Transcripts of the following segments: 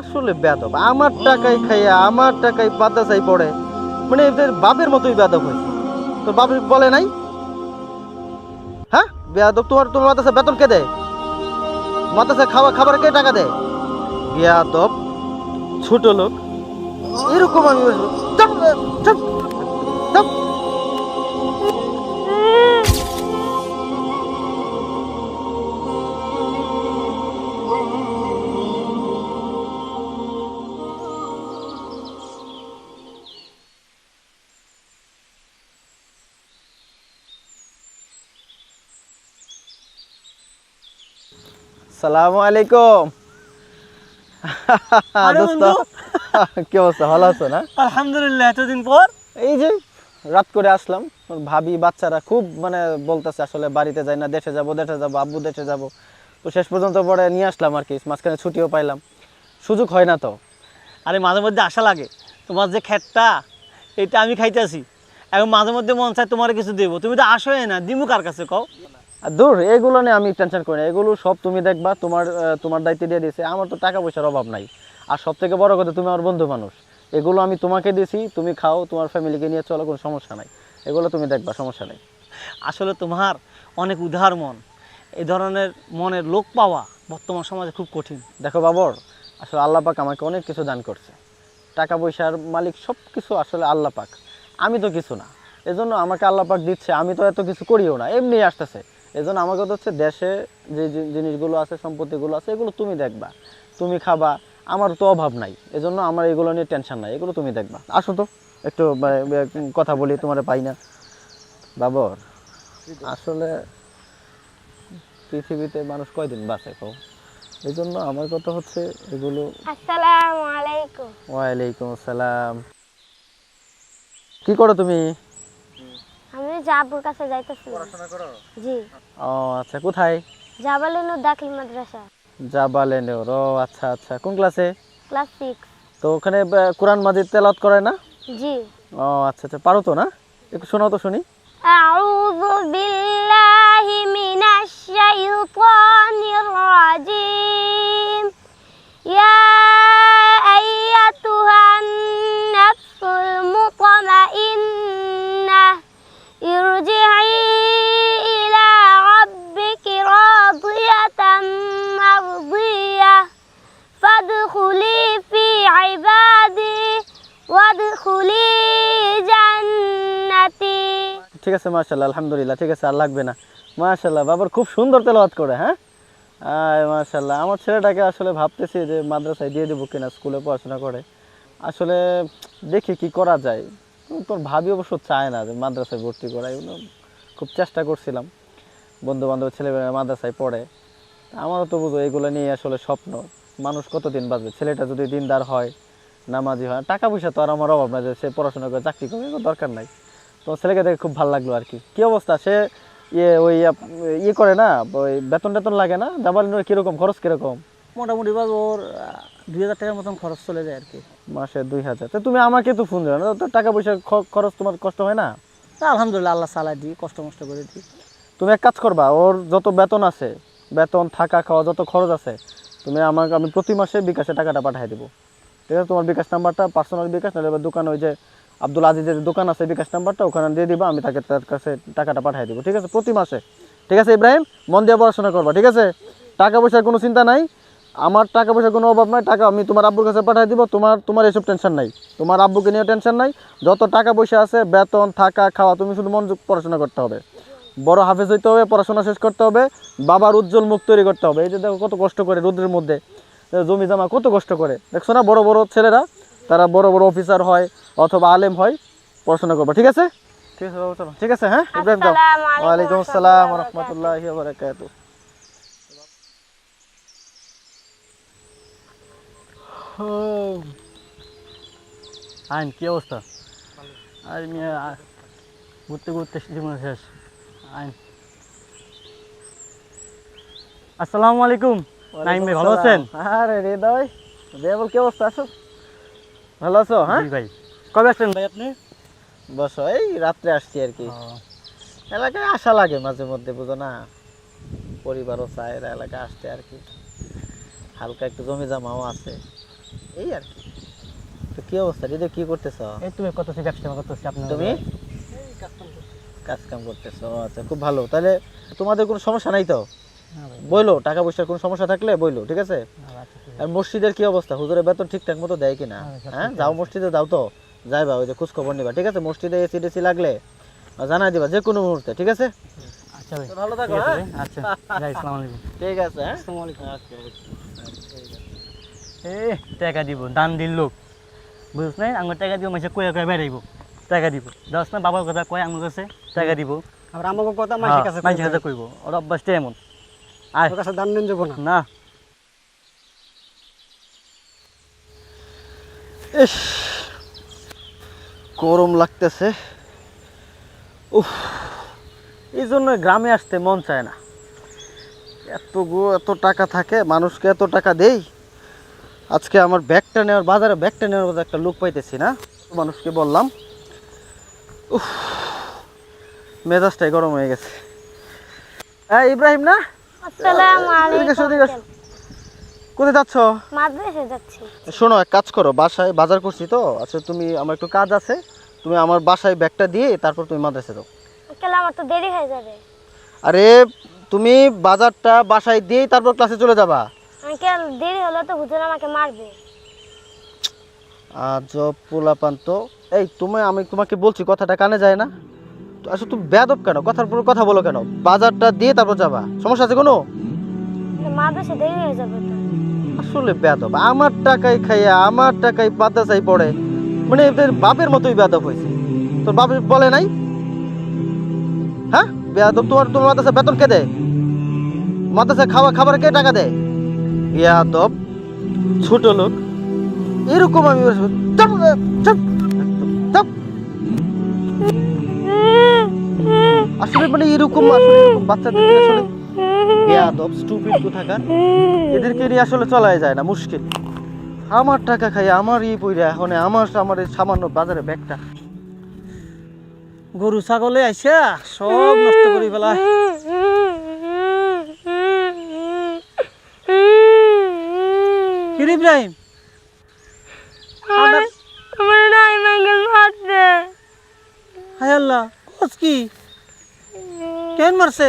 আসলে বেদব আমার টাকায় খাইয়া, আমার টাকায় বাদাসাই পড়ে মানে এদের বাপের মতোই বেদব হয়েছে। তোর বাপ বলে নাই? হ্যাঁ? বেদব তোমার তোমার মাদাসা বেতন কে দেয়? মাদাসা খাওয়া খাবার কে টাকা দেয়? বেয়াদব, ছোট লোক। এরকম আমি সালামু আলাইকুম। দোস্ত কি অবস্থা? ভালো আছো না? আলহামদুলিল্লাহ এতদিন পর। এই যে রাত করে আসলাম। ভাবি বাচ্চারা খুব মানে বলতেছে আসলে বাড়িতে যাই না দেশে যাব দেশে যাব আব্বু দেশে যাব। তো শেষ পর্যন্ত পরে নিয়ে আসলাম আর কি মাঝখানে ছুটিও পাইলাম। সুযোগ হয় না তো। আরে মাঝে মধ্যে আশা লাগে। তোমার যে খেতটা এটা আমি খাইতেছি। এখন মাঝে মধ্যে মন চায় তোমার কিছু দেবো। তুমি তো আসোই না দিমু কার কাছে কও? দূর এগুলো নিয়ে আমি টেনশন করি না। এগুলো সব তুমি দেখবা তোমার তোমার দায়িত্ব দিয়ে দিয়েছে আমার তো টাকা পয়সার অভাব নাই। আর সব থেকে বড় কথা তুমি আমার বন্ধু মানুষ। এগুলো আমি তোমাকে দিয়েছি তুমি খাও তোমার ফ্যামিলিকে নিয়ে চলো কোনো সমস্যা নাই। এগুলো তুমি দেখবা সমস্যা নেই। আসলে তোমার অনেক উদার মন। এই ধরনের মনের লোক পাওয়া বর্তমান সমাজে খুব কঠিন। দেখো বাবর আসলে আল্লাহ পাক আমাকে অনেক কিছু দান করছে। টাকা পয়সার মালিক সব কিছু আসলে আল্লাহ পাক আমি তো কিছু না। এজন্য আমাকে আল্লাহ পাক দিচ্ছে আমি তো এত কিছু করিও না। এমনি আসতেছে। এজন্য আমার কথা হচ্ছে দেশে যে জিনিসগুলো আছে সম্পত্তিগুলো আছে এগুলো তুমি দেখবা। তুমি খাবা আমার তো অভাব নাই। এজন্য আমার এগুলো নিয়ে টেনশন নাই এগুলো তুমি দেখবা। আসো তো একটু কথা বলি তোমার পাই না। বাবর আসলে পৃথিবীতে মানুষ কয়দিন বাঁচে কও? এই জন্য আমার কথা হচ্ছে এগুলো আসসালামু আলাইকুম। ওয়ালাইকুম আসসালাম। কি করো তুমি? আমি যে কাছে যাইতেছিলাম পড়াশোনা করো? জি। ও আচ্ছা কোথায়? জাবালেনুর দাখিল মাদ্রাসা। জাবালেনুর ও আচ্ছা আচ্ছা কোন ক্লাসে? ক্লাস 6 তো ওখানে কোরআন মাজিদ তেলাওয়াত করে না? জি। ও আচ্ছা আচ্ছা পারো তো না? একটু শোনাও তো শুনি। আউযু বিল্লাহি মিনাশ শাইতানির রাজিম। ঠিক আছে মার্শাল্লাহ আলহামদুলিল্লাহ, ঠিক আছে, আর লাগবে না। মার্শাল্লাহ বাবার খুব সুন্দর তেলাওয়াত করে হ্যাঁ? আয় মার্শাল্লাহ আমার ছেলেটাকে আসলে ভাবতেছি যে মাদ্রাসায় দিয়ে দেবো কিনা, স্কুলে পড়াশোনা করে। আসলে দেখি কি করা যায়। তোর ভাবি অবশ্য চায় না যে মাদ্রাসায় ভর্তি করা এগুলো খুব চেষ্টা করছিলাম। বন্ধু বান্ধব ছেলেমেয়েরা মাদ্রাসায় পড়ে। আমারও তো বুঝো, এগুলো নিয়ে আসলে স্বপ্ন। মানুষ কতদিন বাঁচবে? ছেলেটা যদি দিনদার হয়, নামাজি হয়, টাকা পয়সা তো আর আমার অভাব না যে সে পড়াশোনা করে, চাকরি করে দরকার নাই। তো ছেলেকে দেখে খুব ভালো লাগল আর কি। কি অবস্থা? সে ইয়ে ওই ইয়ে করে না? ওই বেতন টেতন লাগে না? জাবালিনোর কীরকম? খরচ কীরকম? মোটামুটি ভাবে ওর দুই হাজার টাকার মতন খরচ চলে যায় আর কি। মাসে দুই হাজার। তো তুমি আমাকে তো ফোন দিও না? তো টাকা পয়সা খরচ তোমার কষ্ট হয় না? তা আলহামদুলিল্লাহ আল্লাহ সালাই দিই কষ্ট মষ্ট করে দিই। তুমি এক কাজ করবা ওর যত বেতন আছে বেতন থাকা খাওয়া যত খরচ আছে তুমি আমাকে আমি প্রতি মাসে বিকাশে টাকাটা পাঠিয়ে দেবো। ঠিক আছে? তোমার বিকাশ নাম্বারটা পার্সোনাল বিকাশ নাহলে দোকান ওই যে আব্দুল আজিজের দোকান আছে বিকাশ নাম্বারটা, ওখানে দিয়ে দিবা, আমি তাকে তার কাছে টাকাটা পাঠিয়ে দেবো, ঠিক আছে? প্রতি মাসে। ঠিক আছে, ইব্রাহিম? মন দিয়ে পড়াশোনা করবা, ঠিক আছে? টাকা পয়সার কোনো চিন্তা নাই। আমার টাকা পয়সার কোনো অভাব নাই, টাকা আমি তোমার আব্বুর কাছে পাঠিয়ে দিব, তোমার তোমার এসব টেনশন নাই। তোমার আব্বুকে নিয়ে টেনশন নাই। যত টাকা পয়সা আছে, বেতন, থাকা, খাওয়া, তুমি শুধু মনোযোগ পড়াশোনা করতে হবে। বড় হাফেজ হইতে হবে, পড়াশোনা শেষ করতে হবে, বাবার উজ্জ্বল মুখ তৈরি করতে হবে। এই যে দেখো কত কষ্ট করে রোদের মধ্যে, জমি জমা কত কষ্ট করে। দেখছ না, বড় বড় ছেলেরা তারা বড় বড় অফিসার হয় অথবা আলেম হয় পড়াশোনা করবে ঠিক আছে? ঠিক আছে বাবু, চলো। ঠিক আছে হ্যাঁ? ইব্রাহিম ওয়ালাইকুম আসসালাম রহমতুল্লাহি বারাকাতু আইন কি অবস্থা? আর ঘুরতে ঘুরতে জীবন শেষ। আইন। আসসালামু আলাইকুম। নাইম ভাই ভালো আছেন? আরে হৃদয় দেবল কি অবস্থা? আছো ভালো আছো হ্যাঁ? ভাই। কবে আসলেন ভাই আপনি? বসো এই রাত্রে আসছি আর কি। এলাকায় আসা লাগে মাঝে মধ্যে বুঝো না? পরিবারও চায় এরা এলাকায় আসতে আর কি। হালকা একটু জমি জমাও আছে। এই আর কি। তো কি অবস্থা? দিদি কি করতেছ? এই তুমি করতেছি ব্যবসা করতেছি আপনার তুমি? কাজ কাম করতেছো আচ্ছা খুব ভালো। তাহলে তোমাদের কোনো সমস্যা নাই তো? বইলো টাকা পয়সার কোনো সমস্যা থাকলে বইলো ঠিক আছে? মসজিদের কি অবস্থা? হুজুরের বেতন ঠিকঠাক মতো দেয় কিনা? হ্যাঁ, হ্যাঁ? যাও মসজিদে যাও তো। যাইবা ওই যে খোঁজ খবর নিবা। ঠিক আছে? মসজিদে এসি টেসি লাগলে জানাই দিবা যে কোনো মুহূর্তে ঠিক আছে? আচ্ছা ভালো থাকো, ঠিক আছে? ভাই, আচ্ছা আসসালামু আলাইকুম। ঠিক আছে আসসালামু আলাইকুম। এ টাকা দিব দান দিল লোক। বুঝছ নাই? আমার টাকা দিব মাসে কয়ে কয়ে বেড়াইব। টাকা দিব। দশ না বাবার কথা কয় আমার কাছে টাকা দিব। আর আমাকে কথা হ্যাঁ, কাছে মাইসের কাছে কইব। ওর অভ্যাসটা এমন। আয়। ওর কাছে দান যাব না। না। ইস গরম লাগতেছে। উফ এই জন্য গ্রামে আসতে মন চায় না। এত গো এত টাকা থাকে মানুষকে এত টাকা দেই। আজকে আমার ব্যাগটা নেওয়ার বাজারে ব্যাগটা নেওয়ার মতো একটা লোক পাইতেছি না মানুষকে বললাম। উফ মেজাজটাই গরম হয়ে গেছে। হ্যাঁ ইব্রাহিম না? আসসালামু আলাইকুম। কোথায় যাচ্ছ? মাদ্রাসে যাচ্ছি। শোনো এক কাজ করো বাসায় বাজার করছি তো আচ্ছা তুমি আমার একটু কাজ আছে তুমি আমার বাসায় ব্যাগটা দিয়ে তারপর তুমি মাদ্রাসে দাও আঙ্কেল আমার তো দেরি হয়ে যাবে। আরে তুমি বাজারটা বাসায় দিয়েই তারপর ক্লাসে চলে যাবা। আঙ্কেল দেরি হলে তো হুজুর আমাকে মারবে। আজব পোলাপান তো। এই তুমি আমি তোমাকে বলছি কথাটা কানে যায় না। তো আসলে তুমি বেদব কেন? কথার পর কথা বলো কেন? বাজারটা দিয়ে তারপর যাবা। সমস্যা আছে কোনো? আসলে বেদব আমার টাকায় খাইয়া, আমার টাকায় মাদ্রাসায় পড়ে মানে এদের বাপের মতোই বেদব হয়েছে। তোর বাপের বলে নাই? হ্যাঁ? বেদব তোমার তোমার মাদ্রাসা বেতন কে দেয়? মাদ্রাসা খাওয়া খাবার কে টাকা দেয়? বেয়াদব, ছোট লোক। এরকম আমি। আসলে মানে এরকম, আসলে বাচ্চাদের আসলে বেয়াদব স্টুপিড কোথাকার। এদেরকে নিয়ে আসলে চলাই যায় না মুশকিল। আমার টাকা খাই আমার ই পইরা এখন আমার আমার সামান্য বাজারে ব্যাগটা। গরু ছাগলে আইসা সব নষ্ট করে ফেলা ইব্রাহিম? হায় আল্লাহ কি? কেন মারছে?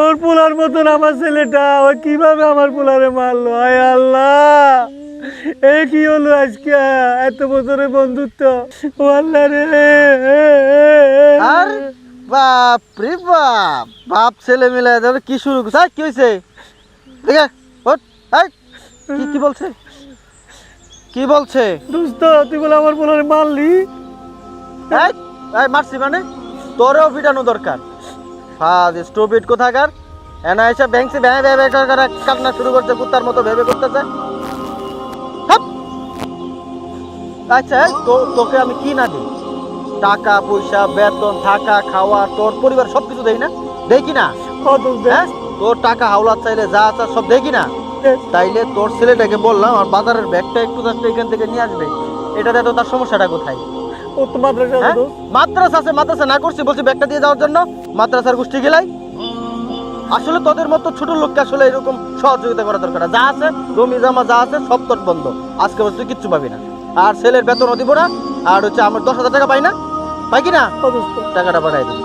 ওর পোলার মতন আমার ছেলেটা ও কীভাবে আমার পোলারে মারলো? আয় আল্লাহ! এ কি হলো আজকে? এত বছরের বন্ধুত্ব। ও আল্লাহ রে আর বাপ রে বাপ। বাপ ছেলে মিলে ধরে কি শুরু করছে? কি হয়েছে দেখে ওঠ, কি কি বলছে? কি বলছে? দোস্ত তুই বলে আমার পোলারে মারলি? মারছি মানে তোরেও ফিটানো দরকার। ফাজ স্টুপিড কোথাকার? এনা এসে ব্যাংসি ভ্যাঁ ভ্যাঁ ভ্যাঁ করে কান্না শুরু করছে কুত্তার মতো ভেবে করতেছে। আচ্ছা তো তোকে আমি কি না দিই? টাকা পয়সা বেতন থাকা খাওয়া তোর পরিবার সব কিছু দেই না? দেখি না? হ্যাঁ তোর টাকা হাওলাত চাইলে যা আছে সব দেখি না? তাইলে তোর ছেলেটাকে বললাম আর বাজারের ব্যাগটা একটু এখান থেকে নিয়ে আসবে। এটাতে তো তার সমস্যাটা কোথায়? মাদ্রাসা হ্যাঁ? আছে মাদ্রাসা না করছি বলছি ব্যাগটা দিয়ে যাওয়ার জন্য। মাদ্রাসার গোষ্ঠী গেলাই। আসলে তোদের মতো ছোট লোককে আসলে এরকম সহযোগিতা করা দরকার যা আছে জমি জমা যা আছে সব তোর বন্ধ। আজকে বলছি কিচ্ছু পাবি না। আর ছেলের বেতনও দিব না আর হচ্ছে আমার দশ হাজার টাকা পাই না। পাই কি না? টাকাটা পাঠাই দিবি।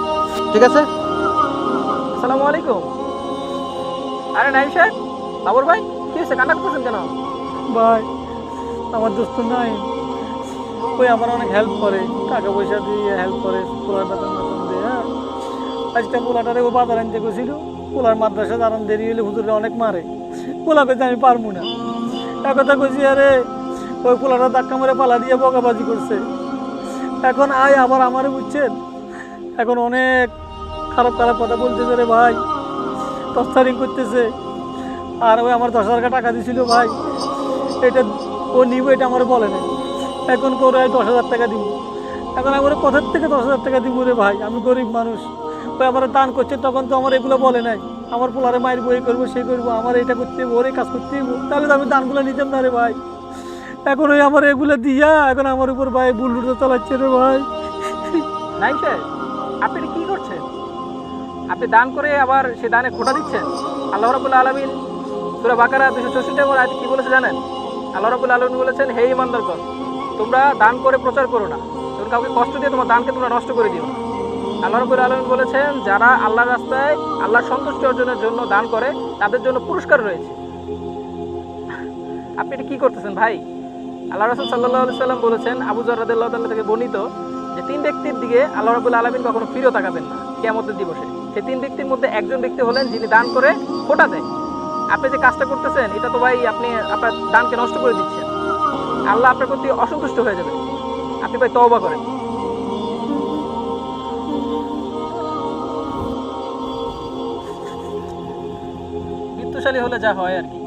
ঠিক আছে? আসসালামু আলাইকুম। আরে নাইম সাহেব বাবর ভাই কি হয়েছে? কান্না করতেছেন কেন? ভাই আমার দোস্ত নাই। ওই আমার অনেক হেল্প করে, টাকা পয়সা দিয়ে হেল্প করে দিয়ে হ্যাঁ? আজকে পোলাটারে ও বাজার আনতে গেছিল, পোলার মাদ্রাসা দাঁড়ান দেরি হলে হুজুরে অনেক মারে। পোলা পেতে আমি পারব না। এক কথা কইছি, আরে, ওই পোলাটা ধাক্কা মেরে পালা দিয়ে বকাবাজি করছে। এখন আয়, আবার আমারে বুঝছেন? এখন অনেক খারাপ খারাপ কথা বলতেছে রে ভাই। তস্তারিং করতেছে। আর ওই আমার দশ হাজার টাকা দিছিল ভাই। এটা ও নিব, এটা আমার বলে নাই। এখন করে দশ হাজার টাকা দিব? এখন আমার কোথার থেকে দশ হাজার টাকা দিব রে ভাই? আমি গরিব মানুষ। ওই আমার দান করছে, তখন তো আমার এগুলো বলে নাই। আমার পোলারে মায়ের বই করব সে করব, আমার এটা করতে ওর কাজ করতে তাহলে তো আমি দানগুলো নিতাম না রে ভাই। এখন ওই আমার এগুলো দিয়া, এখন আমার উপর ভাই বুলডুটো চালাচ্ছে রে ভাই। সাহেব, আপনি কি করছেন? আপনি দান করে আবার সে দানে খোটা দিচ্ছেন? আল্লাহ রাবুল আলমিন সুরা বাকারা দুশো চৌষট্টি আয়াতে কি বলেছে জানেন? আল্লাহ রাবুল আলমিন বলেছেন, হে ইমানদারগণ তোমরা দান করে প্রচার করো না। তোমরা কাউকে কষ্ট দিয়ে তোমার দানকে তোমরা নষ্ট করে দিও আল্লাহ রাবুল আলমিন বলেছেন, যারা আল্লাহর রাস্তায় আল্লাহর সন্তুষ্টি অর্জনের জন্য দান করে, তাদের জন্য পুরস্কার রয়েছে। আপনি এটা কি করতেছেন ভাই? আল্লাহ রসুল সাল্লাহ সাল্লাম বলেছেন, আবু জরাদুল্লাহ থেকে বর্ণিত যে তিন ব্যক্তির দিকে আল্লাহ রাবুল আলমিন কখনো ফিরেও তাকাবেন না কেয়ামতের দিবসে। সেই তিন ব্যক্তির মধ্যে একজন ব্যক্তি হলেন যিনি দান করে ফোটা দেয় আপনি যে কাজটা করতেছেন, এটা তো ভাই আপনি আপনার দানকে নষ্ট করে দিচ্ছেন। আল্লাহ আপনার প্রতি অসন্তুষ্ট হয়ে যাবে। আপনি ভাই তওবা করেন। বিত্তশালী হলে যা হয় আর কি।